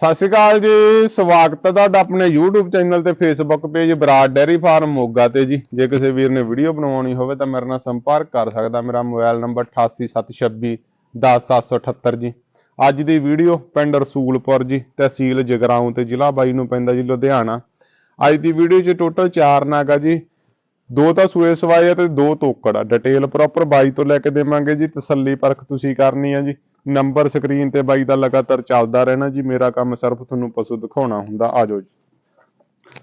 ਸਤਿ ਸ਼੍ਰੀ ਅਕਾਲ ਜੀ, ਸਵਾਗਤ ਹੈ ਤੁਹਾਡਾ ਆਪਣੇ YouTube ਚੈਨਲ ਤੇ Facebook page Brar dairy farm Moga ਤੇ ਜੀ। ਜੇ ਕਿਸੇ ਵੀਰ ਨੇ ਵੀਡੀਓ ਬਣਵਾਉਣੀ ਹੋਵੇ ਤਾਂ ਮੇਰੇ ਨਾਲ ਸੰਪਰਕ ਕਰ ਸਕਦਾ, ਮੇਰਾ ਮੋਬਾਈਲ ਨੰਬਰ 8876 10778 ਜੀ। ਅੱਜ ਦੀ ਵੀਡੀਓ ਪਿੰਡ ਰਸੂਲਪੁਰ ਜੀ, ਤਹਿਸੀਲ ਜਗਰਾਉਂ ਤੇ ਜ਼ਿਲ੍ਹਾ ਬਾਈ ਨੂੰ ਪੈਂਦਾ ਜੀ, ਲੁਧਿਆਣਾ। ਅੱਜ ਦੀ ਵੀਡੀਓ 'ਚ ਟੋਟਲ 4 ਨਾਗ ਜੀ। ਦੋ ਤਾਂ ਸੂਏ ਸਵਾਏ ਆ ਤੇ ਦੋ ਤੋਕੜ ਆ। ਡਿਟੇਲ ਪ੍ਰੋਪਰ ਬਾਈ ਤੋਂ ਲੈ ਕੇ ਦੇਵਾਂਗੇ ਜੀ, ਤਸੱਲੀ ਪਰਖ ਤੁਸੀਂ ਕਰਨੀ ਆ ਜੀ। ਨੰਬਰ ਸਕਰੀਨ ਤੇ ਬਾਈ ਦਾ ਲਗਾਤਾਰ ਚੱਲਦਾ ਰਹਿਣਾ ਜੀ। ਮੇਰਾ ਕੰਮ ਸਿਰਫ ਤੁਹਾਨੂੰ ਪਸ਼ੂ ਦਿਖਾਉਣਾ ਹੁੰਦਾ। ਆਜੋ ਜੀ।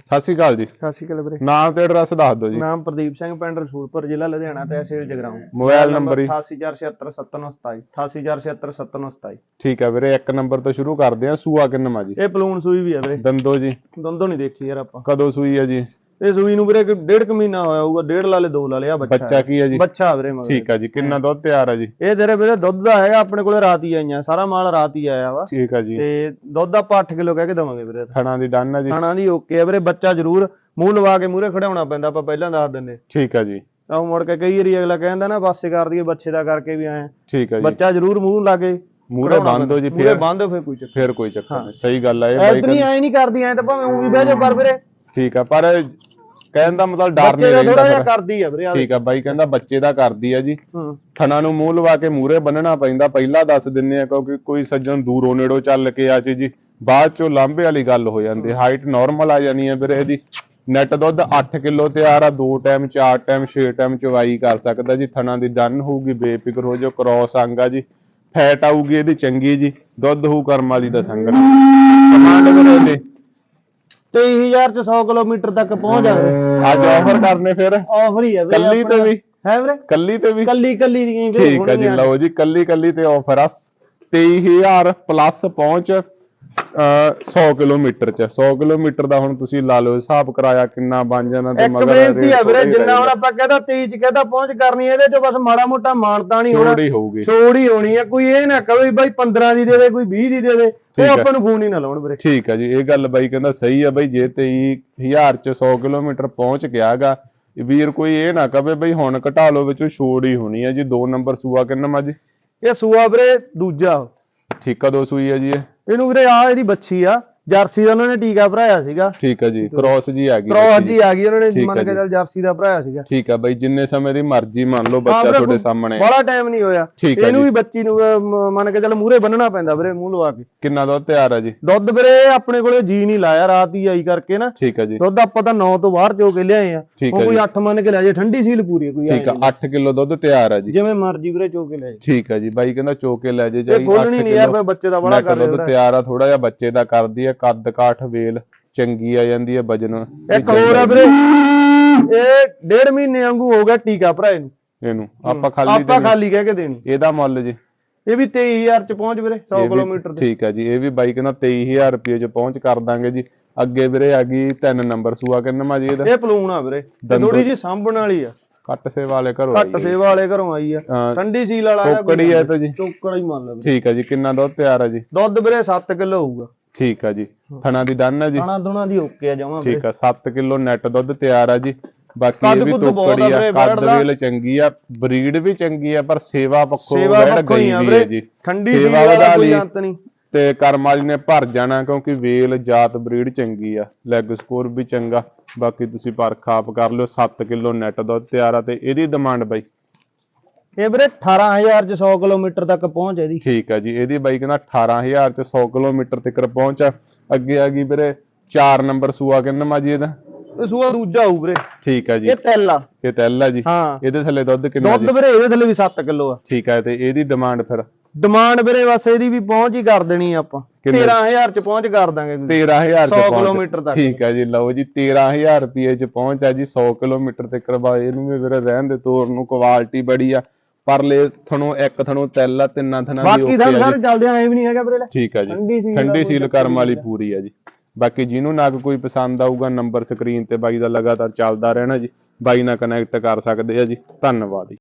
ਸਤਿ ਸ਼੍ਰੀ ਅਕਾਲ ਜੀ। ਸਤਿ ਸ਼੍ਰੀ ਅਕਾਲ ਵੀਰੇ। ਨਾਮ ਤੇ ਐਡਰੈਸ ਦੱਸ ਦਿਓ ਜੀ। ਨਾਮ ਪ੍ਰਦੀਪ ਸਿੰਘ ਪਿੰਡ ਰਸੂਲਪੁਰ ਜ਼ਿਲ੍ਹਾ ਲੁਧਿਆਣਾ ਤਹਿਸੀਲ ਜਗਰਾਉਂ। ਮੋਬਾਈਲ ਨੰਬਰ ਜੀ। 8847779727 8847779727 ਠੀਕ ਹੈ ਵੀਰੇ ਇੱਕ ਨੰਬਰ ਤੋਂ ਸ਼ੁਰੂ ਕਰਦੇ ਆ ਸੂਆ ਕਿੰਨਵਾਂ ਜੀ? ਇਹ ਪਲੂਨ ਸੂਈ ਵੀ ਆ ਵੀਰੇ। ਦੰਦੋ ਜੀ। ਦੰਦੋਂ ਨਹੀਂ ਦੇਖੀ ਯਾਰ ਆਪਾਂ। ਕਦੋਂ ਸੂਈ ਹੈ ਜੀ? ਇਹ ਸੂਈ ਨੂੰ ਵੀਰੇ ਡੇਢ ਕੁ ਮਹੀਨਾ ਹੋਇਆ ਹੋਊਗਾ ਡੇਢ ਲਾਲੇ ਦੋ ਲਾਲੇ ਆ ਬੱਚਾ ਬੱਚਾ ਕੀ ਹੈ ਜੀ? ਬੱਚਾ ਵੀਰੇ ਮਗਰ। ਠੀਕ ਹੈ ਜੀ ਕਿੰਨਾ ਦੁੱਧ ਤਿਆਰ ਹੈ ਜੀ? ਇਹ ਤੇਰੇ ਵੀਰੇ ਦੁੱਧ ਦਾ ਹੈਗਾ ਆਪਣੇ ਕੋਲੇ ਰਾਤ ਹੀ ਆਈਆਂ ਸਾਰਾ ਮਾਲ ਰਾਤ ਹੀ ਆਇਆ ਵਾ। ਠੀਕ ਹੈ ਜੀ। ਤੇ ਦੁੱਧ ਆਪਾਂ 8 ਕਿਲੋ ਕਹਿ ਕੇ ਦਵਾਂਗੇ ਵੀਰੇ। ਥਣਾ ਦੀ ਡਨ ਹੈ ਜੀ। ਖਾਣਾ ਦੀ ਓਕੇ ਆ ਵੀਰੇ ਬੱਚਾ ਜ਼ਰੂਰ ਮੂੰਹ ਲਵਾ ਕੇ ਮੂਹਰੇ ਖੜਾਉਣਾ ਪੈਂਦਾ ਆਪਾਂ ਪਹਿਲਾਂ ਦੱਸ ਦਿੰਦੇ। ਠੀਕ ਹੈ ਜੀ। ਤਾਂ ਮੁੜ ਕੇ ਕਈ ਵਾਰੀ ਅਗਲਾ ਕਹਿੰਦਾ ਨਾ ਬਾਸੇ ਕਰ ਦਈਏ ਬੱਚੇ ਦਾ ਕਰਕੇ ਵੀ ਆਏ। ਠੀਕ ਹੈ ਜੀ। ਬੱਚਾ ਜ਼ਰੂਰ ਮੂੰਹ ਲਾ ਕੇ ਮੂਰੇ ਬੰਦ ਹੋ ਜੀ ਮੂਰੇ ਫਿਰ ਬੰਦ ਹੋ ਫਿਰ ਕੋਈ ਚੱਕਰ ਫਿਰ ਕੋਈ ਚੱਕਰ ਨਹੀਂ। ਸਹੀ ਗੱਲ ਹੈ ਇਹ ਬਾਈ ਐਤਨੀ ਐ ਨਹੀਂ ਕਰਦੀ ਐ ਤਾਂ ਭਾਵੇਂ ਉਹ ਵੀ ਬਹਿ ਜਾ ਪਰ ਵੀਰੇ। ਠੀਕ ਆ ਪਰ ਕਹਿਣ ਦਾ ਮਤਲਬ ਡਰ ਨਹੀਂ ਦਾ ਥੋੜਾ ਰਹਿੰਦਾ ਜਿਹਾ। ਕਰਦੀ ਆ ਵੀਰੇ ਆਹ ਠੀਕ ਆ ਬਾਈ ਕਹਿੰਦਾ ਬੱਚੇ ਦਾ ਕਰਦੀ ਆ ਜੀ। ਥਣਾ ਨੂੰ ਮੂੰਹ ਲਵਾ ਕੇ ਮੂਰੇ ਬੰਨਣਾ ਪੈਂਦਾ ਪਹਿਲਾਂ ਦੱਸ ਦਿੰਨੇ ਆ ਕਿਉਂਕਿ ਕੋਈ ਸੱਜਣ ਦੂਰੋਂ ਨੇੜੋਂ ਚੱਲ ਕੇ ਆ ਜੇ ਜੀ। ਬਾਅਦ ਚੋਂ ਲਾਂਬੇ ਵਾਲੀ ਗੱਲ ਹੋ ਜਾਂਦੀ ਹਾਈਟ ਨਾਰਮਲ ਆ ਜਾਣੀ ਹੈ ਵੀਰੇ ਇਹਦੀ। ਨੈਟ ਦੁੱਧ 8 ਕਿਲੋ ਤਿਆਰ ਆ ਦੋ ਟਾਈਮ ਚਾਰ ਟਾਈਮ 6 ਟਾਈਮ ਚਵਾਈ ਕਰ ਸਕਦਾ ਜੀ। ਥਣਾ ਦੀ ਦਨ ਹੋਊਗੀ ਬੇਫਿਕਰ ਹੋ ਜੋ ਕ੍ਰੋਸ ਅੰਗ ਆ ਜੀ। ਫੈਟ ਆਊਗੀ ਇਹਦੀ ਚੰਗੀ ਜੀ। ਦੁੱਧ ਹੋਊ ਕਰਮ ਵਾਲੀ ਦਾ ਸੰਗਣਾ। ਕਮਾਂਡ ਵੀਰੇ ਦੇ 23000 ਚ 100 ਕਿਲੋਮੀਟਰ ਤੱਕ ਪਹੁੰਚ ਜਾਵੇ। ਅੱਜ ਆਫਰ ਕਰਨੇ ਫਿਰ। ਆਫਰ ਹੀ ਆ ਵੀਰੇ ਕੱਲੀ ਤੇ ਵੀ। ਹੈ ਵੀਰੇ? ਕੱਲੀ ਤੇ ਵੀ। ਕੱਲੀ ਕੱਲੀ ਦੀਆਂ ਵੀਰੇ ਠੀਕ ਹੈ ਜੀ ਹੋਣਗੀਆਂ। ਲਓ ਜੀ ਕੱਲੀ ਕੱਲੀ ਤੇ ਆਫਰ ਆ। 23000 ਪਲੱਸ ਪਹੁੰਚ ਅਹ 100 ਕਿਲੋਮੀਟਰ ਚ। 100 ਕਿਲੋਮੀਟਰ ਦਾ ਹੁਣ ਤੁਸੀਂ ਲਾ ਲਓ ਹਿਸਾਬ ਕਰਾਇਆ ਕਿੰਨਾ ਬਣ ਜਾਣਾ ਤੇ ਇੱਕ ਮਗਰ ਬੇਨਤੀ ਆ ਵੀਰੇ ਹੀ ਜਿੰਨਾ ਹੁਣ। ਆਪਾਂ ਕਹਿੰਦਾ 23 ਚ ਕਹਿੰਦਾ ਪਹੁੰਚ ਕਰਨੀ ਇਹਦੇ ਚ ਬਸ ਮਾੜਾ ਮੋਟਾ ਮਾਨਤਾ ਨਹੀਂ ਹੋਣਾ। ਛੋੜ ਹੀ ਹੋਊਗੀ। ਛੋੜ ਹੀ ਹੋਣੀ ਆ ਕੋਈ ਇਹ ਨਾ ਕਹੇ ਬਾਈ 15 ਦੀ ਦੇ ਦੇ ਕੋਈ 20 ਦੀ ਦੇ ਦੇ। ਠੀਕ ਉਹ ਹੈ। ਆਪਾਂ ਨੂੰ ਫੋਨ ਹੀ ਨਾ ਲਾਉਣ ਵੀਰੇ। ਠੀਕ ਹੈ ਜੀ ਇਹ ਗੱਲ ਬਾਈ ਕਹਿੰਦਾ ਸਹੀ ਆ ਬਾਈ ਜੇ 23000 ਚ 100 ਕਿਲੋਮੀਟਰ ਪਹੁੰਚ ਗਿਆਗਾ ਵੀਰ ਕੋਈ ਇਹ ਨਾ ਕਵੇ ਬਈ ਹੁਣ ਘਟਾ ਲਓ ਵਿੱਚੋਂ ਛੋੜ ਹੀ ਹੋਣੀ ਆ ਜੀ ਦੋ ਨੰਬਰ ਸੂਆ ਕਿੰਨਾ ਜੀ? ਇਹ ਸੂਆ ਵੀਰੇ ਦੂਜਾ। ਠੀਕ ਆ ਦੋ ਸੂਈ ਆ ਜੀ ਇਹ। ਇਹਨੂੰ ਵੀਰੇ ਆ ਇਹਦੀ ਬੱਚੀ ਆ ਜਰਸੀ ਦਾ ਉਹਨਾਂ ਨੇ ਟੀਕਾ ਭਰਾਇਆ ਸੀਗਾ। ਠੀਕ ਆ ਜੀ ਕ੍ਰੋਸ ਜੀ ਆ ਗਈ ਕ੍ਰੋਸ। ਜੀ ਆ ਗਈ ਉਹਨਾਂ ਨੇ ਮੰਨ ਹੈ ਕੇ। ਚੱਲ ਜਰਸੀ ਦਾ ਭਰਾਇਆ ਸੀਗਾ। ਠੀਕ ਆ ਬਾਈ ਜਿੰਨੇ ਸਮੇਂ ਦੀ ਮਰਜ਼ੀ ਮੰਨ ਲਓ ਬੱਚਾ ਤੁਹਾਡੇ ਸਾਹਮਣੇ। ਬੜਾ ਟਾਈਮ ਨਹੀਂ ਹੋਇਆ। ਹੈ ਇਹਨੂੰ। ਵੀ ਬੱਚੀ ਨੂੰ ਮੰਨ ਕੇ ਚੱਲ ਮੂਹਰੇ ਬੰਨਣਾ ਪੈਂਦਾ ਵੀਰੇ ਮੂੰਹ ਲਵਾ ਕੇ। ਕਿੰਨਾ ਦੁੱਧ ਤਿਆਰ ਆ ਜੀ? ਦੁੱਧ ਵੀਰੇ ਆਪਣੇ ਕੋਲੇ ਜੀ ਨਹੀਂ ਲਾਇਆ ਰਾਤ ਹੀ ਆਈ ਕਰਕੇ ਨਾ। ਠੀਕ ਆ ਜੀ। ਦੁੱਧ ਆਪਾਂ ਤਾਂ 9 ਤੋਂ ਬਾਹਰ ਚੋ ਕੇ ਲਿਆਏ ਆ। ਠੀਕ ਹੁਣ ਹੈ ਕੋਈ ਜੀ। 8 ਮੰਨ ਕੇ ਲੈ ਜੇ ਠੰਡੀ ਸੀਲ ਪੂਰੀ ਹੈ, ਕੋਈ ਠੀਕ ਐਂ 8 ਕਿਲੋ ਦੁੱਧ ਤਿਆਰ ਆ ਜੀ। ਜਿਵੇਂ ਮਰਜ਼ੀ ਵੀਰੇ ਚੋ ਕੇ ਲੈ ਜੇ ਠੀਕ ਆ ਜੀ ਬਾਈ ਕਹਿੰਦਾ ਚੋਕੇ ਲੈ ਜੇ ਇਹ ਜਾਈ ਖੋਲਣੀ ਨਹੀਂ ਯਾਰ ਮੈਂ ਬੱਚੇ ਦਾ ਬੜਾ ਕਰ ਦੁੱਧ ਤਿਆਰ ਆ ਥੋੜਾ ਜਿਹਾ ਬੱਚੇ ਦਾ ਕਰਦੀ ਆ ਕੱਦ ਕਾਠ ਵੇਲ ਚੰਗੀ ਆ ਜਾਂਦੀ ਆ ਵਜਨ। ਇੱਕ ਹੋਰ ਆ ਵੀਰੇ। ਇਹ ਡੇਢ ਮਹੀਨੇ ਵਾਂਗੂ ਹੋ ਗਿਆ ਟੀਕਾ ਭਰਾ ਇਹਨੂੰ। ਇਹਨੂੰ। ਆਪਾਂ ਖਾਲੀ ਆਪਾਂ ਖਾਲੀ ਕਹਿ ਕੇ ਦੇਣੀ। ਇਹਦਾ ਮੁੱਲ ਜੀ। ਇਹ ਵੀ 23000 ਚ ਪਹੁੰਚ ਵੀਰੇ 100 ਇਹ ਵੀ- ਕਿਲੋਮੀਟਰ ਤੇ। ਠੀਕ ਆ ਜੀ ਇਹ ਵੀ ਬਾਈ ਕਹਿੰਦਾ 23000 ਰੁਪਏ ਚ ਪਹੁੰਚ ਕਰ ਦਾਂਗੇ ਜੀ। ਅੱਗੇ ਵੀਰੇ ਆ ਗਈ ਤਿੰਨ ਨੰਬਰ ਸੂਆ ਕਿੰਨਾ ਜੀ ਇਹਦਾ? ਇਹ ਪਲੂਣ ਆ ਵੀਰੇ। ਥੋੜੀ ਜੀ ਸਾਂਭਣ ਵਾਲੀ ਆ। ਕੱਟ ਸੇਵਾ ਵਾਲੇ ਘਰੋਂ ਘੱਟ ਸੇਵਾ ਵਾਲੇ ਘਰੋਂ ਆਈ ਆ। ਹਾਂ, ਠੰਡੀ ਸੀਲ ਵਾਲਾ ਆ ਟੋਕੜੀ ਹੈ ਤਾਂ ਜੀ। ਟੋਕੜਾ ਹੀ ਮੰਨ ਲਓ। ਠੀਕ ਆ ਜੀ ਕਿੰਨਾ ਦੁੱਧ ਤਿਆਰ ਆ ਜੀ? ਦੁੱਧ ਵੀਰੇ 7 ਕਿਲੋ ਹੋਊਗਾ। ਠੀਕ ਆ ਜੀ। ਥਣਾ ਦੀ ਦਨ ਆ ਜੀ। ਖਾਣਾ ਦੁਣਾ ਦੀ ਓਕੇ ਆ ਜਮਾ ਠੀਕ ਆ 7 ਕਿਲੋ ਨੈਟ ਦੁੱਧ ਤਿਆਰ ਆ ਜੀ। ਬਾਕੀ ਇਹ ਵੀ ਤੋਕੜੀ ਆ ਕੱਦ ਦਾ। ਵੇਲ ਚੰਗੀ ਆ ਬਰੀਡ ਵੀ ਚੰਗੀ ਆ ਪਰ ਸੇਵਾ ਪੱਖੋਂ ਵੈੜ ਗਈ ਵੀ ਹੈ ਜੀ। ਠੰਡੀ ਸੇਵਾ ਵਧਾ ਕੋਈ ਅੰਤ ਨਹੀਂ। ਤੇ ਕਰਮ ਵਾਲੀ ਨੇ ਭਰ ਜਾਣਾ ਕਿਉਂਕਿ ਵੇਲ ਜਾਤ ਬਰੀਡ ਚੰਗੀ ਆ। ਲੈਗ ਸਕੋਰ ਵੀ ਚੰਗਾ। ਬਾਕੀ ਤੁਸੀਂ ਪਰਖ ਆਪ ਕਰ ਲਿਓ 7 ਕਿਲੋ ਨੈਟ ਦੁੱਧ ਤਿਆਰ ਆ ਤੇ ਇਹਦੀ ਡਿਮਾਂਡ ਬਾਈ। ਇਹ ਵੀਰੇ 18000 ਚ 100 ਕਿਲੋਮੀਟਰ ਤੱਕ ਪਹੁੰਚ ਇਹਦੀ। ਠੀਕ ਆ ਜੀ ਇਹਦੀ ਬਾਈ ਕਹਿੰਦਾ 18000 ਤੇ 100 ਕਿਲੋਮੀਟਰ ਤੱਕ ਪਹੁੰਚ ਆ। ਅੱਗੇ ਆ ਗਈ ਵੀਰੇ 4 ਨੰਬਰ ਸੂਆ ਕਿੰਨਾ ਜੀ ਇਹਦਾ। ਇਹ ਸੂਆ ਦੂਜਾ ਹੋਊ ਵੀਰੇ। ਠੀਕ ਆ ਜੀ। ਇਹ ਤਿਲ ਆ। ਇਹ ਤੈਲ ਆ ਜੀ। ਹਾਂ। ਇਹਦੇ ਥੱਲੇ ਦੁੱਧ ਕਿੰਨਾ ਜੀ? ਦੁੱਧ ਵੀਰੇ ਇਹਦੇ ਥੱਲੇ ਵੀ 7 ਕਿਲੋ ਆ। ਠੀਕ ਆ ਤੇ ਇਹਦੀ ਡਿਮਾਂਡ ਫਿਰ? ਡਿਮਾਂਡ ਵੀਰੇ ਬਸ ਇਹਦੀ ਵੀ ਪਹੁੰਚ ਹੀ ਕਰ ਦੇਣੀ ਆਪਾਂ। ਕਿੰਨੇ? 13000 ਚ ਪਹੁੰਚ ਕਰ ਦਾਂਗੇ ਕੋਈ। 13000 ਚ 100 ਪਹੁੰਚ। ਕਿਲੋਮੀਟਰ ਤੱਕ। ਠੀਕ ਹੈ ਜੀ ਲਓ ਜੀ 13000 ਰੁਪਏ ਚ ਪਹੁੰਚ ਆ ਜੀ 100 ਕਿਲੋਮੀਟਰ ਤੇ ਕਰਵਾਏ ਇਹਨੂੰ ਵੀ ਵੀਰੇ ਰਹਿਣ ਦੇ ਤੋਰ ਨੂੰ ਕੁਆਲਿਟੀ ਬੜੀ ਆ। ਪਰਲੇ ਥਣੋਂ ਇੱਕ ਥਣੋਂ ਤਿੰਨ ਆ ਤਿੰਨਾਂ ਥਣਾਂ ਦੀ ਬਾਕੀ ਓਕੇ ਆ ਜੀ। ਸਾਰੇ ਚੱਲਦੇ ਐ ਵੀ ਨਹੀਂ ਹੈਗਾ ਵੀਰੇ। ਠੀਕ ਆ ਜੀ। ਠੰਡੀ ਸੀਲ ਠੰਡੀ ਕਰਮ ਵਾਲੀ ਪੂਰੀ ਆ ਜੀ। ਬਾਕੀ ਜਿਹਨੂੰ ਨਗ ਕੋਈ ਪਸੰਦ ਆਊਗਾ ਨੰਬਰ ਸਕਰੀਨ ਤੇ ਬਾਈ ਦਾ ਲਗਾਤਾਰ ਚੱਲਦਾ ਰਹਿਣਾ ਜੀ। ਬਾਈ ਨਾਲ ਕਨੈਕਟ ਕਰ ਸਕਦੇ ਆ ਜੀ। ਧੰਨਵਾਦ ਜੀ।